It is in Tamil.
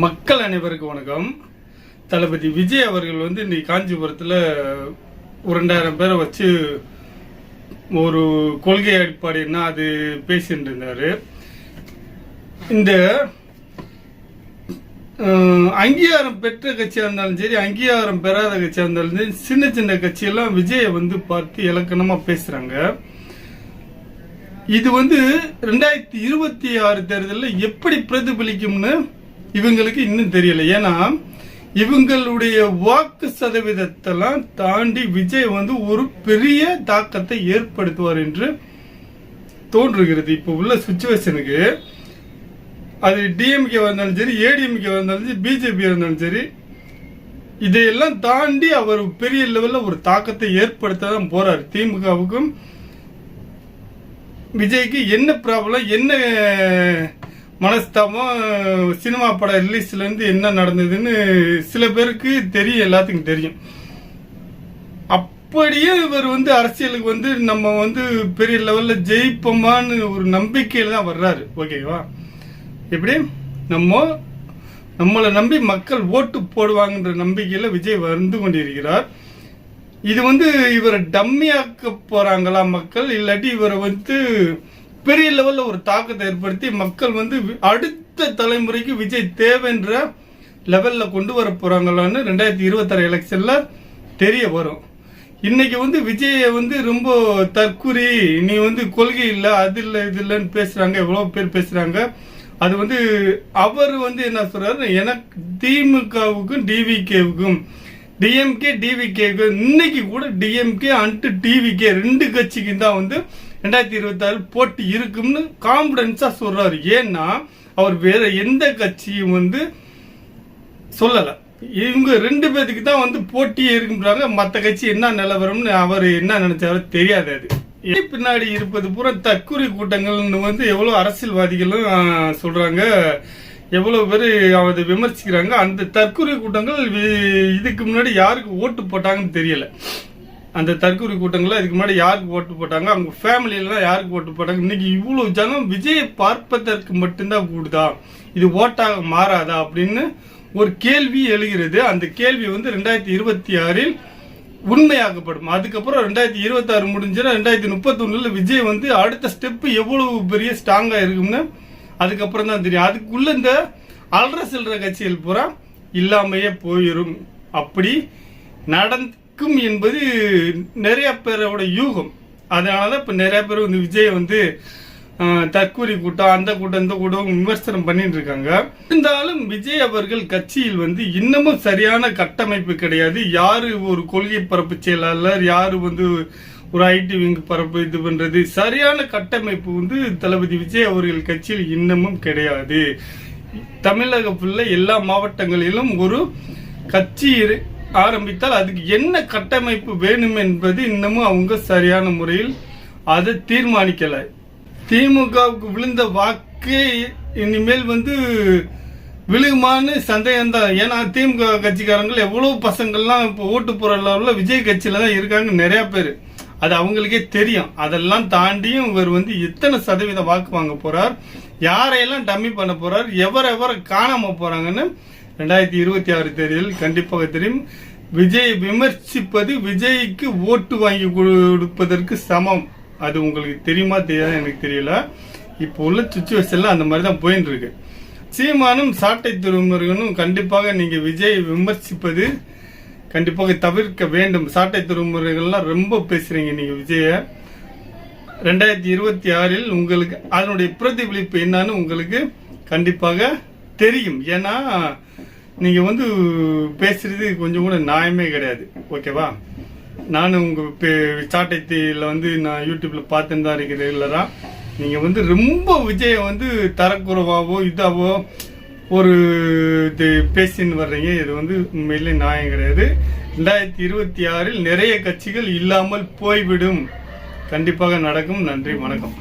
மக்கள் அனைவருக்கும் வணக்கம். தளபதி விஜய் அவர்கள் வந்து இன்னைக்கு காஞ்சிபுரத்தில் ஒரு ரெண்டாயிரம் பேரை வச்சு ஒரு கொள்கை அடிப்படைன்னா அது பேசிட்டு இருந்தார். இந்த அங்கீகாரம் பெற்ற கட்சியாக இருந்தாலும் சரி அங்கீகாரம் பெறாத கட்சியாக இருந்தாலும் சரி சின்ன சின்ன கட்சியெல்லாம் விஜயை வந்து பார்த்து இலக்கணமாக பேசுகிறாங்க இது வந்து ரெண்டாயிரத்தி இருபத்தி ஆறு தேர்தலில் எப்படி பிரதிபலிக்கும்னு இவங்களுக்கு இன்னும் தெரியல. ஏன்னா இவங்களுடைய வாக்கு சதவீதத்தெல்லாம் தாண்டி விஜய் வந்து ஒரு பெரிய தாக்கத்தை ஏற்படுத்துவார் என்று தோன்றுகிறது. இப்போ உள்ள சுச்சுவேஷனுக்கு அது டிஎம்கே வந்தாலும் சரி ஏடிஎம்கே வந்தாலும் சரி பிஜேபி இருந்தாலும் சரி இதையெல்லாம் தாண்டி அவர் பெரிய லெவலில் ஒரு தாக்கத்தை ஏற்படுத்த தான் போறார். திமுகவுக்கும் விஜய்க்கு என்ன ப்ராப்ளம் என்ன மனஸ்தாபம் சினிமா பட ரிலீஸ்லேருந்து என்ன நடந்ததுன்னு சில பேருக்கு தெரியும் எல்லாத்துக்கும் தெரியும். அப்படியே இவர் வந்து அரசியலுக்கு வந்து நம்ம வந்து பெரிய லெவலில் ஜெயிப்போமான்னு ஒரு நம்பிக்கையில் தான் வர்றாரு. ஓகேவா எப்படி? நம்ம நம்மளை நம்பி மக்கள் ஓட்டு போடுவாங்கன்ற நம்பிக்கையில் விஜய் வந்து கொண்டிருக்கிறார். இது வந்து இவரை டம்மியாக்க போகிறாங்களா மக்கள்? இல்லாட்டி இவரை வந்து பெரிய லெவலில் ஒரு தாக்கத்தை ஏற்படுத்தி மக்கள் வந்து வி- அடுத்த தலைமுறைக்கு விஜய் தேவைன்ற லெவலில் கொண்டு வர போகிறாங்களான்னு ரெண்டாயிரத்தி இருபத்தாறு எலெக்ஷனில் தெரிய வரும். இன்னைக்கு வந்து விஜயை வந்து ரொம்ப தற்குறி நீ வந்து கொள்கை இல்லை அது இல்லை இது இல்லைன்னு பேசுகிறாங்க எவ்வளோ பேர் பேசுகிறாங்க அது வந்து அவர் வந்து என்ன சொல்கிறாரு எனக்கு திமுகவுக்கும் டிவிகேவுக்கும் டிஎம்கே டிவிகேக்கு இன்னைக்கு கூட டிஎம்கே அண்ட் டிவிகே ரெண்டு கட்சிக்கும் தான் வந்து ரெண்டாயிரத்தி இருபத்தி ஆறு போட்டி இருக்கும்னு கான்பிடன்ஸா சொல்றாரு. ஏன்னா அவர் வேற எந்த கட்சியும் வந்து சொல்லலை. இவங்க ரெண்டு பேத்துக்கு தான் வந்து போட்டியே இருக்குன்றாங்க மற்ற கட்சி என்ன நிலவரம்னு அவர் என்ன நினைச்சாரோ தெரியாது அது. பின்னாடி இருப்பது பூரா தற்கொலை கூட்டங்கள்னு வந்து எவ்வளோ அரசியல்வாதிகளும் சொல்கிறாங்க எவ்வளோ எவ்வளவு பேர் அதை விமர்சிக்கிறாங்க? அந்த தற்கொலை கூட்டங்கள் வி- இதுக்கு முன்னாடி யாருக்கு ஓட்டு போட்டாங்கன்னு தெரியல. அந்த தற்கொலை கூட்டங்கள்ல இதுக்கு முன்னாடி யாருக்கு ஓட்டு போட்டாங்க? அவங்க ஃபேமிலியிலலாம் யாருக்கு ஓட்டு போட்டாங்க? இன்னைக்கு இவ்வளவு ஜனம் விஜயை பார்ப்பதற்கு மட்டும்தான் கூடுதா? இது ஓட்டாக மாறாதா? அப்படின்னு ஒரு கேள்வி எழுகிறது. அந்த கேள்வி வந்து ரெண்டாயிரத்தி இருபத்தி ஆறில் உண்மையாக்கப்படும். அதுக்கப்புறம் ரெண்டாயிரத்தி இருபத்தாறு முடிஞ்சுன்னா ரெண்டாயிரத்தி முப்பத்தொன்னுல விஜய் வந்து அடுத்த ஸ்டெப் எவ்வளவு பெரிய ஸ்ட்ராங்காக இருக்கும்னு அதுக்கப்புறம் தான் தெரியும். அதுக்குள்ள இந்த அல்ற சில்லற கட்சிகள் பூரா இல்லாமையே போயிடும் அப்படி நடக்கும் என்பது நிறைய பேரோட யூகம். அதனாலதான் இப்ப நிறைய பேர் வந்து விஜய் வந்து தற்கூரி கூட்டம் அந்த கூட்டம் இந்த கூட்டம் விமர்சனம் பண்ணிட்டு இருக்காங்க. இருந்தாலும் விஜய் அவர்கள் கட்சியில் வந்து இன்னமும் சரியான கட்டமைப்பு கிடையாது. யாரு ஒரு கொள்கை பரப்பு செயலாளர் யாரு வந்து ஒரு ஐடி விங் பரப்பு இது பண்றது. சரியான கட்டமைப்பு வந்து தளபதி விஜய் அவர்கள் கட்சியில் இன்னமும் கிடையாது. தமிழக ஃபுல்ல எல்லா மாவட்டங்களிலும் ஒரு கட்சி இரு- ஆரம்பித்தால் அதுக்கு என்ன கட்டமைப்பு வேணும் என்பது இன்னமும் அவங்க சரியான முறையில் அதை தீர்மானிக்கல. திமுகவுக்கு விழுந்த வாக்கு இனிமேல் வந்து விழுகுமான்னு சந்தேகம் தான். ஏன்னா திமுக கட்சிக்காரங்கள் எவ்வளவு பசங்கள்லாம் இப்போ ஓட்டு போற லெவலில் விஜய் கட்சியில தான் இருக்காங்க நிறைய பேர். அது அவங்களுக்கே தெரியும். அதெல்லாம் தாண்டியும் இவர் வந்து எத்தனை சதவீத வாக்கு வாங்க போறார். யாரையெல்லாம் டம்மி பண்ண போறார் எவர் எவரை காணாம போறாங்கன்னு ரெண்டாயிரத்தி இருபத்தி ஆறு தேர்தலில் கண்டிப்பாக தெரியும். விஜய் விமர்சிப்பது விஜய்க்கு ஓட்டு வாங்கி கொடுப்பதற்கு சமம். அது உங்களுக்கு தெரியுமா தெரியாதா எனக்கு தெரியல. இப்போ உள்ள சுச்சுவேஷன்ல அந்த மாதிரி தான் போயின்னு இருக்கு. சீமானும் சாட்டை திருமுருகனும் கண்டிப்பாக நீங்க விஜய் விமர்சிப்பது கண்டிப்பாக தவிர்க்க வேண்டும். சாட்டை திருமுறைகள்லாம் ரொம்ப பேசுறீங்க நீங்க விஜய. ரெண்டாயிரத்தி இருபத்தி ஆறில் உங்களுக்கு அதனுடைய பிரதிபலிப்பு என்னன்னு உங்களுக்கு கண்டிப்பாக தெரியும். ஏன்னா நீங்க வந்து பேசுறது கொஞ்சம் கூட நியாயமே கிடையாது. ஓகேவா? நானும் உங்க பே- சாட்டைத்தில வந்து நான் யூடியூப்ல பார்த்துன்னு தான் இருக்கிறேன் ரெகுலரா நீங்க வந்து ரொம்ப விஜயை வந்து தரக்குறவாவோ இதாவோ ஒரு இது பேசின்னு வர்றீங்க. இது வந்து உண்மையிலே நியாயம் கிடையாது. ரெண்டாயிரத்தி இருபத்தி ஆறில் நிறைய கட்சிகள் இல்லாமல் போய்விடும். கண்டிப்பாக நடக்கும். நன்றி வணக்கம்.